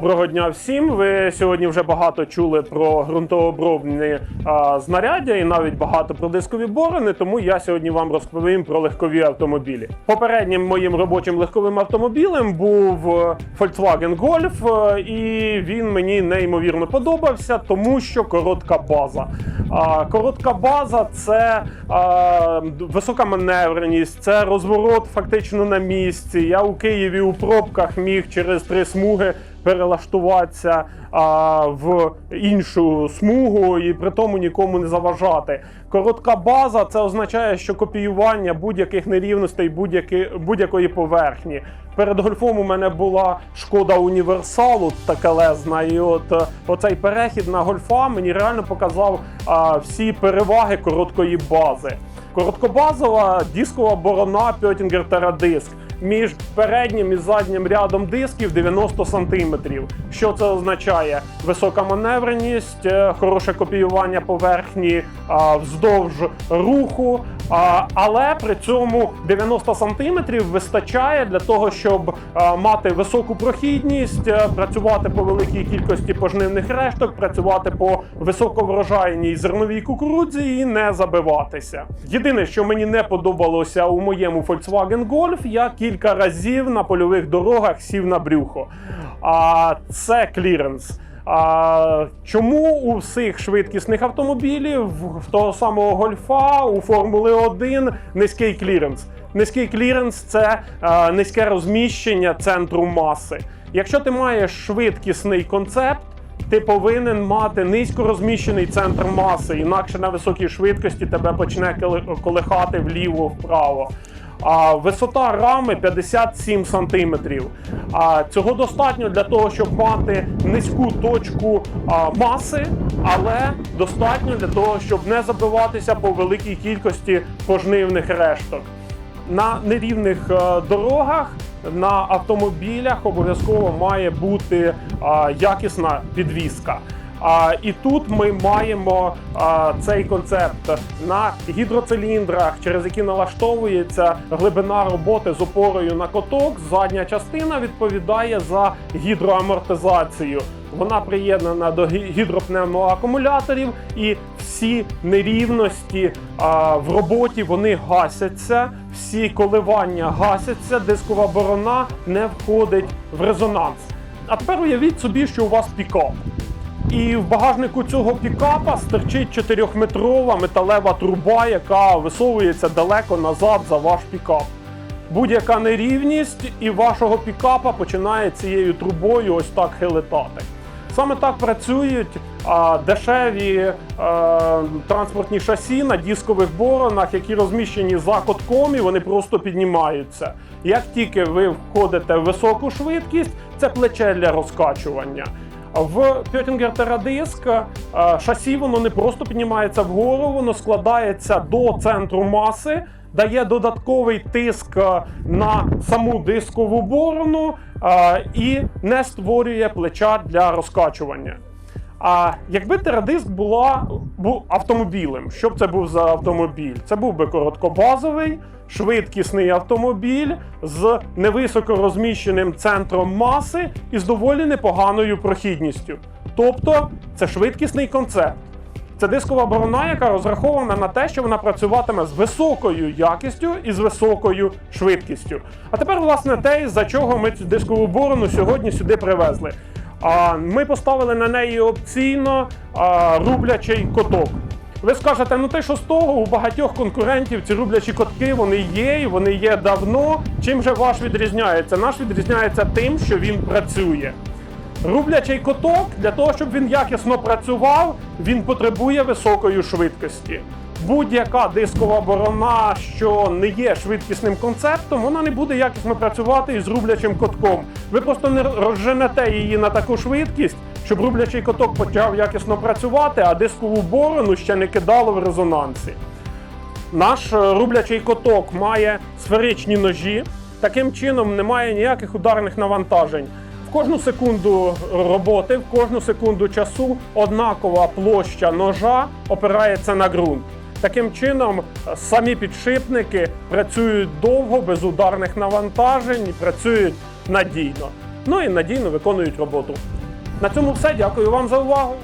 Доброго дня всім. Ви сьогодні вже багато чули про ґрунтообробні знаряддя і навіть багато про дискові борони. Тому я сьогодні вам розповім про легкові автомобілі. Попереднім моїм робочим легковим автомобілем був е, Volkswagen Golf, е, і він мені неймовірно подобався, тому що коротка база. Коротка база це висока маневреність, це розворот фактично на місці. Я у Києві у пробках міг через три смуги перелаштуватися а, в іншу смугу і при тому нікому не заважати. Коротка база це означає, що копіювання будь-яких нерівностей будь-якої поверхні. Перед гольфом у мене була шкода універсалу такелезна, і от е, оцей перехід на гольфа мені реально показав а, всі переваги короткої бази. Короткобазова дискова борона Пьотінгер Терадиск між переднім і заднім рядом дисків 90 см. Що це означає? Висока маневреність, е, хороше копіювання поверхні а, вздовж руху. А, але при цьому 90 см вистачає для того, щоб мати високу прохідність, е, працювати по великій кількості пожнивних решток, працювати по високоврожайній зерновій кукурудзі і не забиватися. Єдине, що мені не подобалося у моєму Volkswagen Golf, я кілька разів на польових дорогах сів на брюхо. А це кліренс. А чому у всіх швидкісних автомобілів, в того самого гольфа, у Формули 1 низький кліренс? Низький кліренс це е, низьке розміщення центру маси. Якщо ти маєш швидкісний концепт, ти повинен мати низько розміщений центр маси, інакше на високій швидкості тебе почне колихати вліво-вправо. Висота рами 57 сантиметрів. А цього достатньо для того, щоб мати низьку точку маси, але достатньо для того, щоб не забиватися по великій кількості пожнивних решток. На нерівних е, дорогах на автомобілях обов'язково має бути якісна підвізка. А, і тут ми маємо а, цей концепт на гідроциліндрах, через які налаштовується глибина роботи з опорою на коток. Задня частина відповідає за гідроамортизацію. Вона приєднана до гі- гідропневмоакумуляторів, і всі нерівності а, в роботі вони гасяться, всі коливання гасяться, дискова борона не входить в резонанс. А тепер уявіть собі, що у вас пікап. І в багажнику цього пікапа стирчить 4-метрова металева труба, яка висовується далеко назад за ваш пікап. Будь-яка нерівність і вашого пікапа починає цією трубою ось так хилитати. Саме так працюють а, дешеві а, транспортні шасі на дискових боронах, які розміщені за котком, і вони просто піднімаються. Як тільки ви входите в високу швидкість, це плече для розкачування. В Пьотінгер Терадиск е, шасі воно не просто піднімається вгору, воно складається до центру маси, дає додатковий тиск е, на саму дискову борону е, і не створює плеча для розкачування. А якби терадиск була був автомобілем, що б це був за автомобіль? Це був би короткобазовий, швидкісний автомобіль з невисоко розміщеним центром маси і з доволі непоганою прохідністю. Тобто це швидкісний концепт. Це дискова борона, яка розрахована на те, що вона працюватиме з високою якістю і з високою швидкістю. А тепер, власне, те, за чого ми цю дискову борону сьогодні сюди привезли. Ми поставили на неї опційно рублячий коток. Ви скажете, ну ти що з того? У багатьох конкурентів ці рублячі котки вони є, і вони є давно. Чим же ваш відрізняється? Наш відрізняється тим, що він працює. Рублячий коток для того, щоб він якісно працював, він потребує високої швидкості. Будь-яка дискова борона, що не є швидкісним концептом, вона не буде якісно працювати із рублячим котком. Ви просто не розженете її на таку швидкість, щоб рублячий коток почав якісно працювати, а дискову борону ще не кидало в резонансі. Наш е, рублячий коток має сферичні ножі. Таким чином немає ніяких ударних навантажень. В кожну секунду роботи, в кожну секунду часу однакова площа ножа опирається на ґрунт. Таким чином, самі підшипники працюють довго, без ударних навантажень працюють надійно. ну і надійно виконують роботу. На цьому все. Дякую вам за увагу.